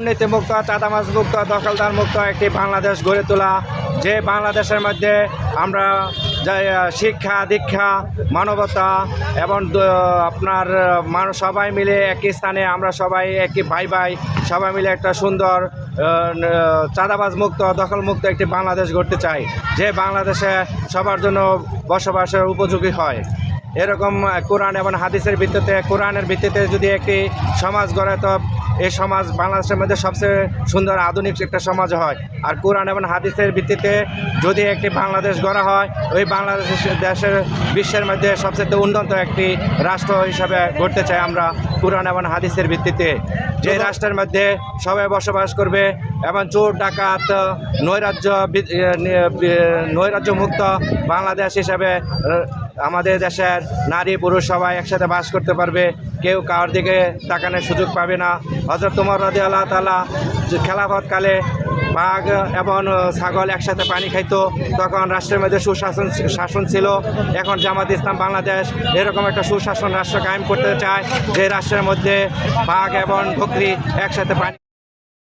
দুর্নীতিমুক্ত চাঁদামাজ মুক্ত, দখলদার মুক্ত একটি বাংলাদেশ গড়ে তোলা। যে বাংলাদেশের মধ্যে আমরা শিক্ষা, দীক্ষা, মানবতা এবং আপনার মানুষ সবাই মিলে একই স্থানে আমরা সবাই একই ভাই ভাই সবাই মিলে একটা সুন্দর চাঁদাবাজ মুক্ত, দখল মুক্ত একটি বাংলাদেশ গড়তে চাই। যে বাংলাদেশে সবার জন্য বসবাসের উপযোগী হয়। এরকম কোরআন এবং হাদিসের ভিত্তিতে, কোরআনের ভিত্তিতে যদি একটি সমাজ গড়ে, তো এই সমাজ বাংলাদেশের মধ্যে সবচেয়ে সুন্দর আধুনিক একটা সমাজ হয়। আর কোরআন এবং হাদিসের ভিত্তিতে যদি একটি বাংলাদেশ গড়া হয় ওই বাংলাদেশ দেশের বিশ্বের মধ্যে সবচেয়ে উন্নত একটি রাষ্ট্র হিসাবে গড়তে চাই আমরা কোরআন এবং হাদিসের ভিত্তিতে। যে রাষ্ট্রের মধ্যে সবাই বসবাস করবে এবং চোর ডাকাত নৈরাজ্য বি- এ, নি- বি- নৈরাজ্য মুক্ত বাংলাদেশ হিসাবে আমাদের দেশের নারী পুরুষ সবাই একসাথে বাস করতে পারবে। কেউ কারোর দিকে তাকানোর সুযোগ পাবে না। হজরত তোমার রাজি আল্লাহ তালা খেলাফতকালে বাঘ এবং ছাগল একসাথে পানি খাইতো, তখন রাষ্ট্রের মধ্যে সুশাসন শাসন ছিল। এখন জামাত ইসলাম বাংলাদেশ এরকম একটা সুশাসন রাষ্ট্র কায়েম করতে চায়, যে রাষ্ট্রের মধ্যে বাঘ এবং বকরি একসাথে পানি